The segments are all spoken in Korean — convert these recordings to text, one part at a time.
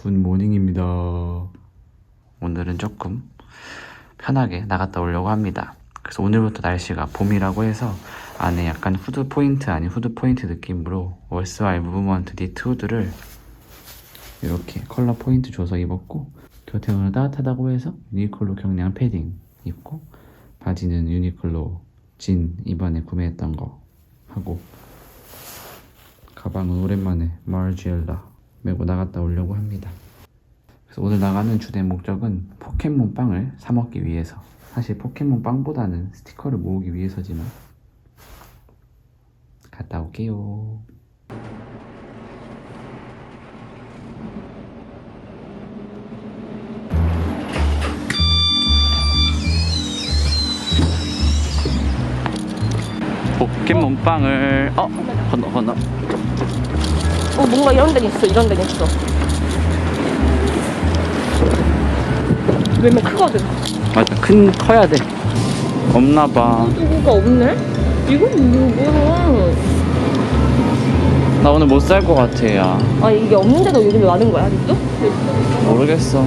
굿모닝입니다. 오늘은 조금 편하게 나갔다 오려고 합니다. 그래서 오늘부터 날씨가 봄이라고 해서 안에 약간 후드 포인트 아닌 후드 포인트 느낌으로 월스와이 무브먼트 니트 후드를 이렇게 컬러 포인트 줘서 입었고 곁에 오늘 따뜻하다고 해서 유니클로 경량 패딩 입고 바지는 유니클로 진 이번에 구매했던 거 하고 가방은 오랜만에 마르지엘라 메고 나갔다 오려고 합니다. 그래서 오늘 나가는 주된 목적은 포켓몬 빵을 사 먹기 위해서. 사실 포켓몬 빵보다는 스티커를 모으기 위해서지만 갔다 올게요. 포켓몬 빵을 어 건너 건너 어 뭔가 이런 데는 있어 이런 데는 있어. 왜냐면 크거든. 맞아 큰 커야 돼. 없나봐. 이거가 없네? 이건 뭐야? 나 오늘 못 살 것 같아 야. 아 이게 없는데도 요즘에 많은 거야 아직도? 모르겠어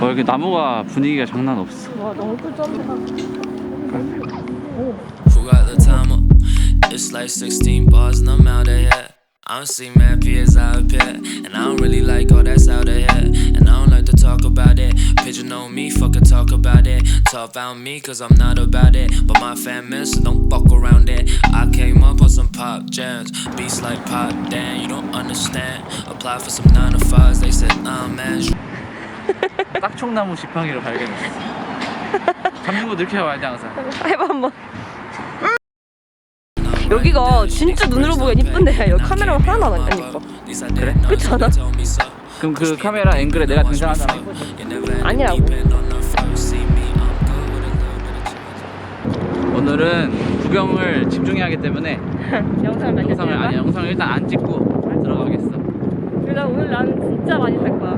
어 여기 나무가 분위기가 장난 없어 와 너무 꿀점이다 Who got the time up? It's like 16 bars and I'm out of here. I don't seem happy as I appear. And I don't really like all that's out of here. And I don't like to talk about it. Pigeonhole me, fucking talk about it. Talk about me, cause I'm not about it. But my fan miss, so don't fuck around it. I came up on some pop jams. Beats like pop, damn, you don't understand. Apply for some 9 to 5s, they said, nah, man. 딱총나무 지팡이를 발견했어. 잡는 거 이렇게 와야 돼 항상. 해봐 한번. 여기가 진짜 눈으로 보기엔 이쁜데 여기 카메라로 하나도 안, 안 이뻐 그래? 그렇지 않아? 그럼 그 카메라 앵글에 내가 등장하잖아 아니라고? 오늘은 구경을 집중해야 하기 때문에 영상을 영상을 아니? 영상을 일단 안 찍고 들어가겠어. 그래 오늘 나는 진짜 많이 살 거야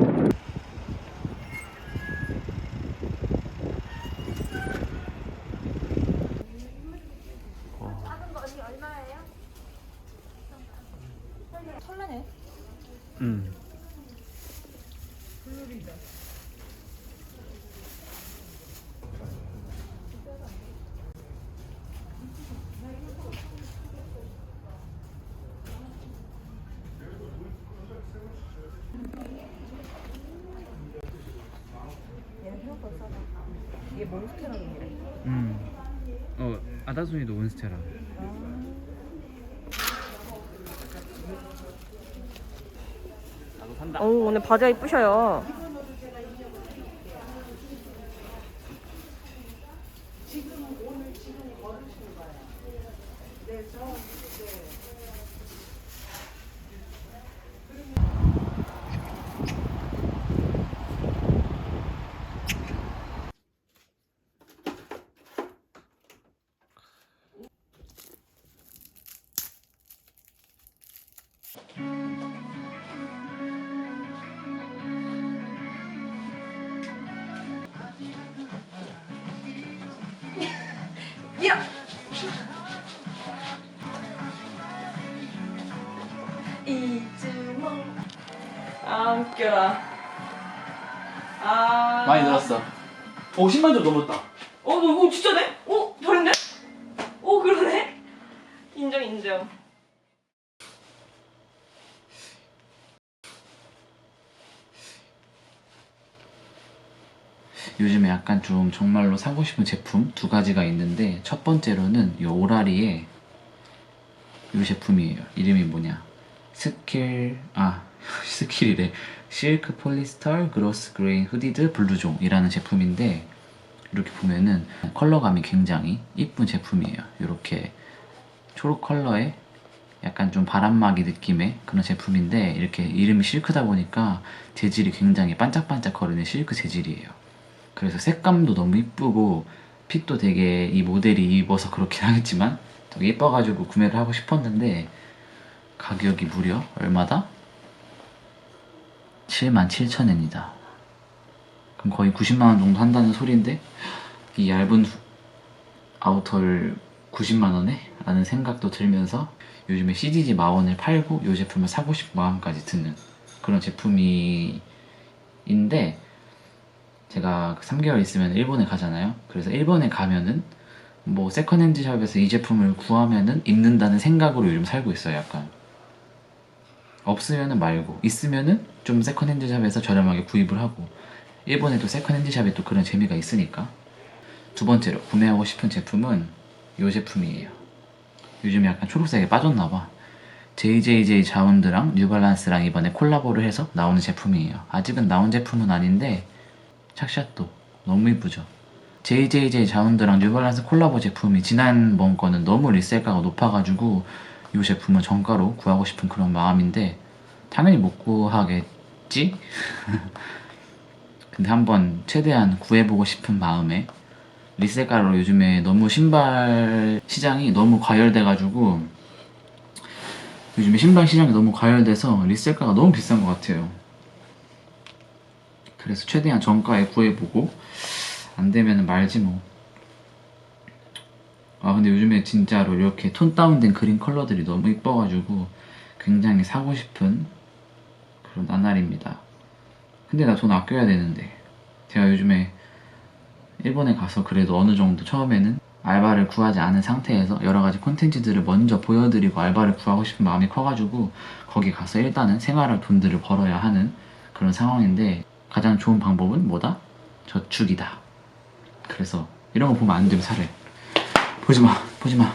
음. 몬스테라는 게 음. 어 아다순이도 원스테라. 나도 산다. 어 오늘 바지가 이쁘셔요 아 웃겨라 아 많이 늘었어. 50만 점 넘었다. 어, 너 이거 진짜네? 어, 잘했네? 어, 그러네? 인정, 인정. 요즘에 약간 좀 정말로 사고 싶은 제품 두 가지가 있는데 첫 번째로는 이 오라리의 이 제품이에요. 이름이 뭐냐? 스킬 아 스킬이래. 실크 폴리스터 그로스 그레인 후디드 블루종이라는 제품인데 이렇게 보면은 컬러감이 굉장히 이쁜 제품이에요. 이렇게 초록 컬러의 약간 좀 바람막이 느낌의 그런 제품인데 이렇게 이름이 실크다 보니까 재질이 굉장히 반짝반짝 거리는 실크 재질이에요. 그래서 색감도 너무 이쁘고 핏도 되게 이 모델이 입어서 그렇긴 하겠지만 되게 이뻐가지고 구매를 하고 싶었는데 가격이 무려 얼마다? 77,000엔이다. 그럼 거의 90만 원 정도 한다는 소리인데 이 얇은 후- 아우터를 90만 원에? 라는 생각도 들면서 요즘에 CDG 마원을 팔고 이 제품을 사고 싶은 마음까지 드는 그런 제품이인데 제가 3개월 있으면 일본에 가잖아요. 그래서 일본에 가면은 뭐 세컨핸드 샵에서 이 제품을 구하면은 입는다는 생각으로 요즘 살고 있어요. 약간 없으면은 말고 있으면은 좀 세컨핸드 샵에서 저렴하게 구입을 하고 일본에도 세컨핸드 샵에 또 그런 재미가 있으니까 두 번째로 구매하고 싶은 제품은 이 제품이에요. 요즘 약간 초록색에 빠졌나봐. JJJ 자운드랑 뉴발란스랑 이번에 콜라보를 해서 나오는 제품이에요. 아직은 나온 제품은 아닌데 착샷도 너무 이쁘죠. JJJ 자운드랑 뉴발란스 콜라보 제품이 지난번 거는 너무 리셀가가 높아가지고 이 제품은 정가로 구하고 싶은 그런 마음인데 당연히 못 구하겠지? 근데 한번 최대한 구해보고 싶은 마음에 리셀가로 요즘에 너무 신발 시장이 너무 과열돼가지고 요즘에 신발 시장이 너무 과열돼서 리셀가가 너무 비싼 것 같아요. 그래서 최대한 정가에 구해보고 안 되면 말지 뭐. 아 근데 요즘에 진짜로 이렇게 톤 다운된 그린 컬러들이 너무 이뻐가지고 굉장히 사고 싶은 그런 나날입니다. 근데 나 돈 아껴야 되는데 제가 요즘에 일본에 가서 그래도 어느 정도 처음에는 알바를 구하지 않은 상태에서 여러 가지 콘텐츠들을 먼저 보여드리고 알바를 구하고 싶은 마음이 커가지고 거기 가서 일단은 생활할 돈들을 벌어야 하는 그런 상황인데 가장 좋은 방법은 뭐다? 저축이다. 그래서 이런 거 보면 안 되면 사래. 보지 마, 보지 마.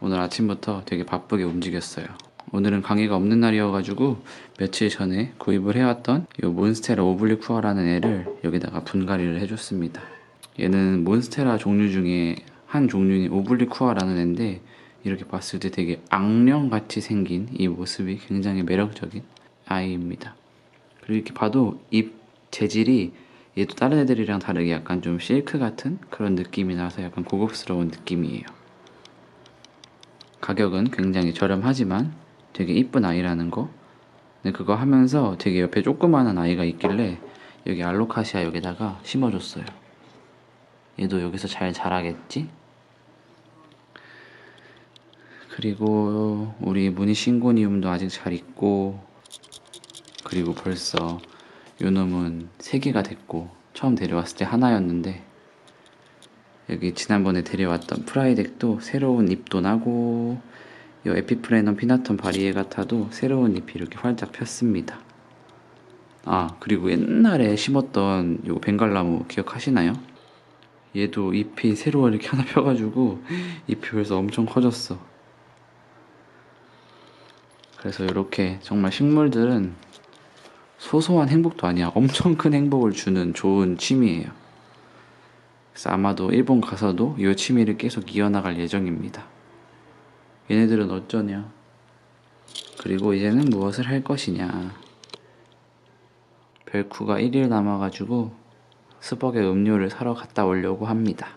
오늘 아침부터 되게 바쁘게 움직였어요. 오늘은 강의가 없는 날이어가지고 며칠 전에 구입을 해왔던 이 몬스테라 오블리쿠어라는 애를 여기다가 분갈이를 해줬습니다. 얘는 몬스테라 종류 중에 한 종류인 오블리쿠어라는 애인데 이렇게 봤을 때 되게 악령같이 생긴 이 모습이 굉장히 매력적인 아이입니다. 그리고 이렇게 봐도 잎 재질이 얘도 다른 애들이랑 다르게 약간 좀 실크 같은 그런 느낌이 나서 약간 고급스러운 느낌이에요. 가격은 굉장히 저렴하지만 되게 이쁜 아이라는 거. 근데 그거 하면서 되게 옆에 조그마한 아이가 있길래 여기 알로카시아 여기다가 심어줬어요. 얘도 여기서 잘 자라겠지? 그리고 우리 무늬 싱고니움도 아직 잘 있고 그리고 벌써 요 놈은 세 개가 됐고 처음 데려왔을 때 하나였는데 여기 지난번에 데려왔던 프라이덱도 새로운 잎도 나고 이 에피프레넌 피나톤 바리에 같아도 새로운 잎이 이렇게 활짝 폈습니다. 아 그리고 옛날에 심었던 요 벵갈나무 기억하시나요? 얘도 잎이 새로 이렇게 하나 펴가지고 잎이 벌써 엄청 커졌어. 그래서 이렇게 정말 식물들은 소소한 행복도 아니야 엄청 큰 행복을 주는 좋은 취미예요. 그래서 아마도 일본 가서도 이 취미를 계속 이어나갈 예정입니다. 얘네들은 어쩌냐? 그리고 이제는 무엇을 할 것이냐? 벨쿠가 1일 남아가지고 스벅에 음료를 사러 갔다 오려고 합니다.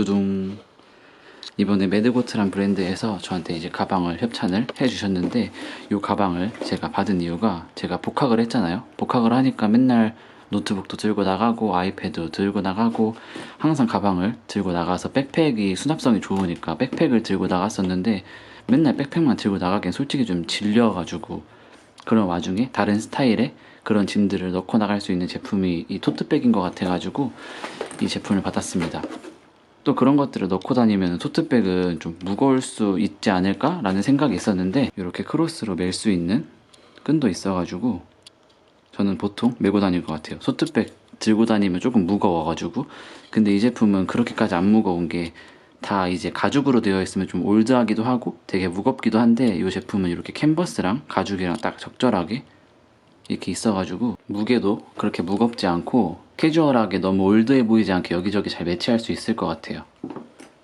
두둥 이번에 매드고트란 브랜드에서 저한테 이제 가방을 협찬을 해주셨는데 이 가방을 제가 받은 이유가 제가 복학을 했잖아요 복학을 하니까 맨날 노트북도 들고 나가고 아이패드 들고 나가고 항상 가방을 들고 나가서 백팩이 수납성이 좋으니까 백팩을 들고 나갔었는데 맨날 백팩만 들고 나가기엔 솔직히 좀 질려가지고 그런 와중에 다른 스타일의 그런 짐들을 넣고 나갈 수 있는 제품이 이 토트백인 것 같아가지고 이 제품을 받았습니다. 또 그런 것들을 넣고 다니면 토트백은 좀 무거울 수 있지 않을까라는 생각이 있었는데 이렇게 크로스로 멜 수 있는 끈도 있어가지고 저는 보통 메고 다닐 것 같아요. 토트백 들고 다니면 조금 무거워가지고 근데 이 제품은 그렇게까지 안 무거운 게 다 이제 가죽으로 되어 있으면 좀 올드하기도 하고 되게 무겁기도 한데 이 제품은 이렇게 캔버스랑 가죽이랑 딱 적절하게 이렇게 있어가지고 무게도 그렇게 무겁지 않고 캐주얼하게 너무 올드해 보이지 않게 여기저기 잘 매치할 수 있을 것 같아요.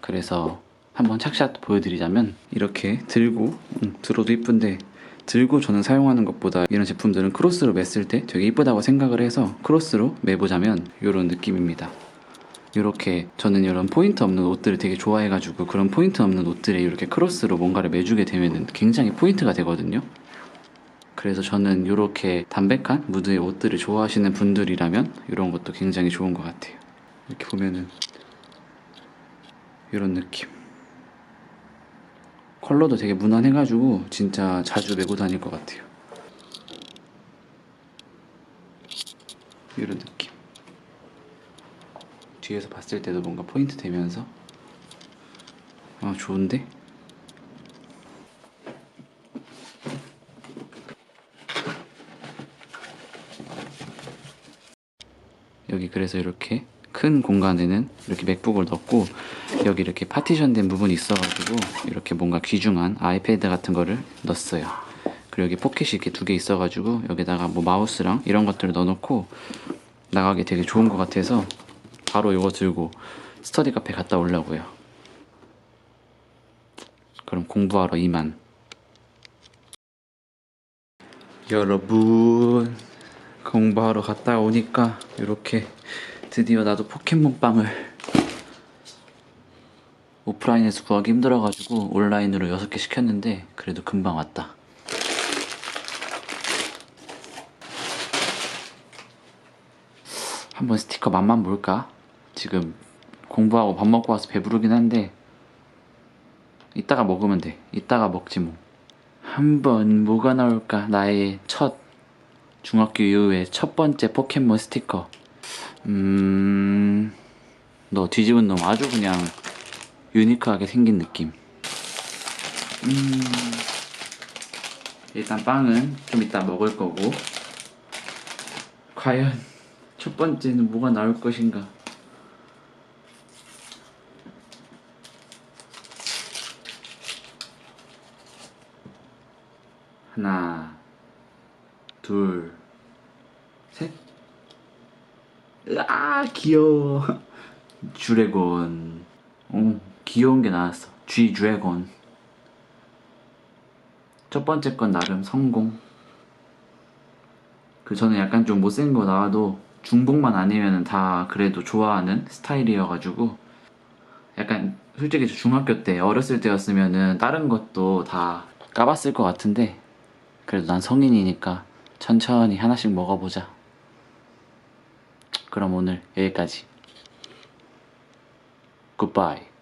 그래서 한번 착샷 보여드리자면 이렇게 들고 음, 들어도 이쁜데 들고 저는 사용하는 것보다 이런 제품들은 크로스로 맸을 때 되게 이쁘다고 생각을 해서 크로스로 매보자면 이런 느낌입니다. 이렇게 저는 이런 포인트 없는 옷들을 되게 좋아해가지고 그런 포인트 없는 옷들에 이렇게 크로스로 뭔가를 매주게 되면 굉장히 포인트가 되거든요. 그래서 저는 이렇게 담백한 무드의 옷들을 좋아하시는 분들이라면 이런 것도 굉장히 좋은 것 같아요. 이렇게 보면은 이런 느낌. 컬러도 되게 무난해가지고 진짜 자주 메고 다닐 것 같아요. 이런 느낌. 뒤에서 봤을 때도 뭔가 포인트 되면서 아 좋은데? 여기 그래서 이렇게 큰 공간에는 이렇게 맥북을 넣고 여기 이렇게 파티션된 부분이 있어가지고 이렇게 뭔가 귀중한 아이패드 같은 거를 넣었어요. 그리고 여기 포켓이 이렇게 두 개 있어가지고 여기다가 뭐 마우스랑 이런 것들을 넣어놓고 나가기 되게 좋은 것 같아서 바로 이거 들고 스터디 카페 갔다 오려고요. 그럼 공부하러 이만. 여러분 공부하러 갔다 오니까 이렇게 드디어 나도 포켓몬빵을 오프라인에서 구하기 힘들어가지고 온라인으로 6개 시켰는데 그래도 금방 왔다. 한번 스티커 맛만 볼까? 지금 공부하고 밥 먹고 와서 배부르긴 한데 이따가 먹으면 돼. 이따가 먹지 뭐. 한번 뭐가 나올까? 나의 첫 중학교 이후에 첫 번째 포켓몬 스티커. 음, 너 뒤집은 놈 아주 그냥 유니크하게 생긴 느낌. 음, 일단 빵은 좀 이따 먹을 거고. 과연 첫 번째는 뭐가 나올 것인가? 하나, 둘, 셋. 으아, 귀여워. 주레곤. 오, 귀여운 게 나왔어. G 드래곤. 첫 번째 건 나름 성공. 그 저는 약간 좀 못생긴 거 나와도 중복만 아니면 다 그래도 좋아하는 스타일이어가지고 약간 솔직히 저 중학교 때 어렸을 때였으면은 다른 것도 다 까봤을 것 같은데 그래도 난 성인이니까 천천히 하나씩 먹어보자. 그럼 오늘 여기까지. 굿바이.